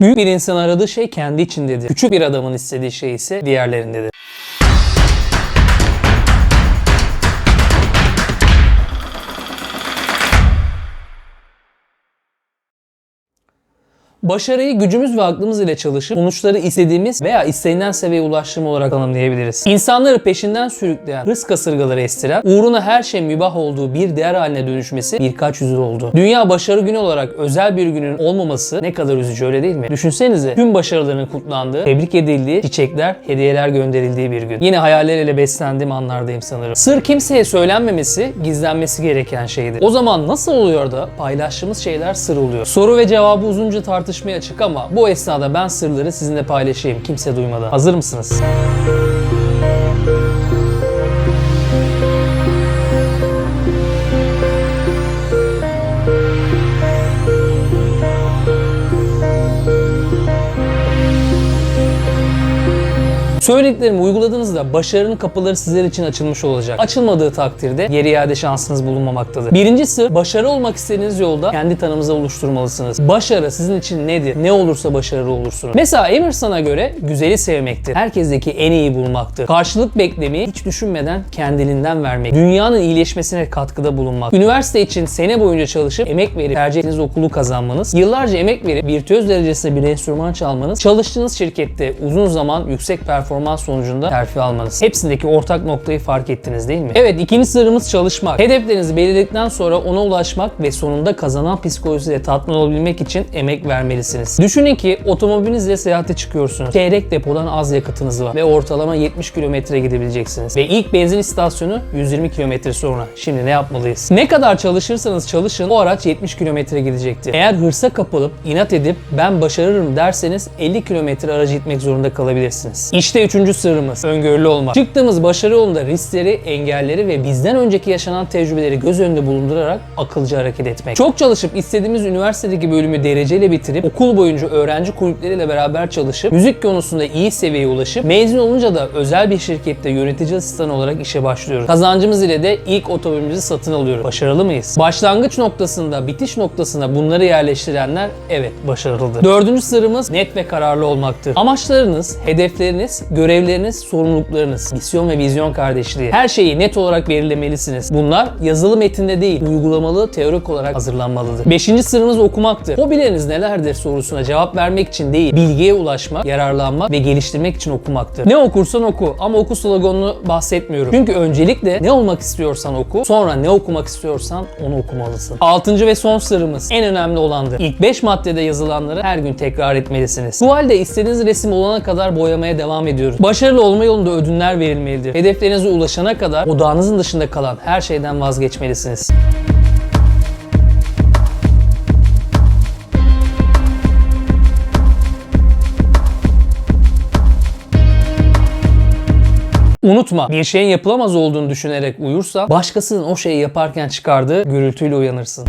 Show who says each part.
Speaker 1: Büyük bir insan aradığı şey kendi içindedir. Küçük bir adamın istediği şey ise diğerlerindedir. Başarıyı gücümüz ve aklımız ile çalışıp sonuçları istediğimiz veya istenilen seviyeye ulaştırma olarak tanımlayabiliriz. İnsanları peşinden sürükleyen, hırs kasırgaları estiren, uğruna her şey mübah olduğu bir değer haline dönüşmesi birkaç yüzyıl oldu. Dünya başarı günü olarak özel bir günün olmaması ne kadar üzücü öyle değil mi? Düşünsenize tüm başarılarının kutlandığı, tebrik edildiği, çiçekler, hediyeler gönderildiği bir gün. Yine hayalleriyle beslendiğim anlardayım sanırım. Sır kimseye söylenmemesi, gizlenmesi gereken şeydi. O zaman nasıl oluyor da paylaştığımız şeyler sır oluyor? Soru ve cevabı uzunca tartışmaya açık ama bu esnada ben sırları sizinle paylaşayım kimse duymadan. Hazır mısınız? Söylediklerimi uyguladığınızda başarının kapıları sizler için açılmış olacak. Açılmadığı takdirde geri iade şansınız bulunmamaktadır. Birincisi başarı olmak istediğiniz yolda kendi tanımınızı oluşturmalısınız. Başarı sizin için nedir? Ne olursa başarılı olursunuz. Mesela Emerson'a göre güzeli sevmektir. Herkesteki en iyi bulmaktır. Karşılık beklemeyi hiç düşünmeden kendiliğinden vermek. Dünyanın iyileşmesine katkıda bulunmak. Üniversite için sene boyunca çalışıp emek verip tercih ettiğiniz okulu kazanmanız. Yıllarca emek verip virtüöz derecesinde bir enstrüman çalmanız. Çalıştığınız şirkette uzun zaman yüksek performans sonucunda terfi almanız. Hepsindeki ortak noktayı fark ettiniz değil mi? Evet ikinci sırrımız çalışmak. Hedeflerinizi belirledikten sonra ona ulaşmak ve sonunda kazanan psikolojisiyle tatmin olabilmek için emek vermelisiniz. Düşünün ki otomobilinizle seyahate çıkıyorsunuz. Çeyrek depodan az yakıtınız var ve ortalama 70 kilometre gidebileceksiniz. Ve ilk benzin istasyonu 120 kilometre sonra. Şimdi ne yapmalıyız? Ne kadar çalışırsanız çalışın o araç 70 kilometre gidecektir. Eğer hırsa kapılıp inat edip ben başarırım derseniz 50 kilometre aracı gitmek zorunda kalabilirsiniz. İşte üçüncü sırrımız öngörülü olmak. Çıktığımız başarı yolunda riskleri, engelleri ve bizden önceki yaşanan tecrübeleri göz önünde bulundurarak akılcı hareket etmek. Çok çalışıp istediğimiz üniversitedeki bölümü dereceyle bitirip okul boyunca öğrenci kulüpleriyle beraber çalışıp müzik konusunda iyi seviyeye ulaşıp mezun olunca da özel bir şirkette yönetici asistanı olarak işe başlıyoruz. Kazancımız ile de ilk otomobilimizi satın alıyoruz. Başarılı mıyız? Başlangıç noktasında, bitiş noktasında bunları yerleştirenler evet başarılıdır. Dördüncü sırrımız net ve kararlı olmaktır. Amaçlarınız, hedefleriniz, görevleriniz, sorumluluklarınız, misyon ve vizyon kardeşliği. Her şeyi net olarak belirlemelisiniz. Bunlar yazılı metinde değil, uygulamalı, teorik olarak hazırlanmalıdır. Beşinci sırrımız okumaktır. Hobileriniz nelerdir sorusuna cevap vermek için değil, bilgiye ulaşmak, yararlanmak ve geliştirmek için okumaktır. Ne okursan oku ama oku sloganını bahsetmiyorum. Çünkü öncelikle ne olmak istiyorsan oku, sonra ne okumak istiyorsan onu okumalısın. Altıncı ve son sırrımız en önemli olandır. İlk 5 maddede yazılanları her gün tekrar etmelisiniz. Bu halde istediğiniz resim olana kadar boyamaya devam ediyoruz. Başarılı olma yolunda ödünler verilmelidir. Hedeflerinize ulaşana kadar odağınızın dışında kalan her şeyden vazgeçmelisiniz. Unutma, bir şeyin yapılamaz olduğunu düşünerek uyursa, başkasının o şeyi yaparken çıkardığı gürültüyle uyanırsın.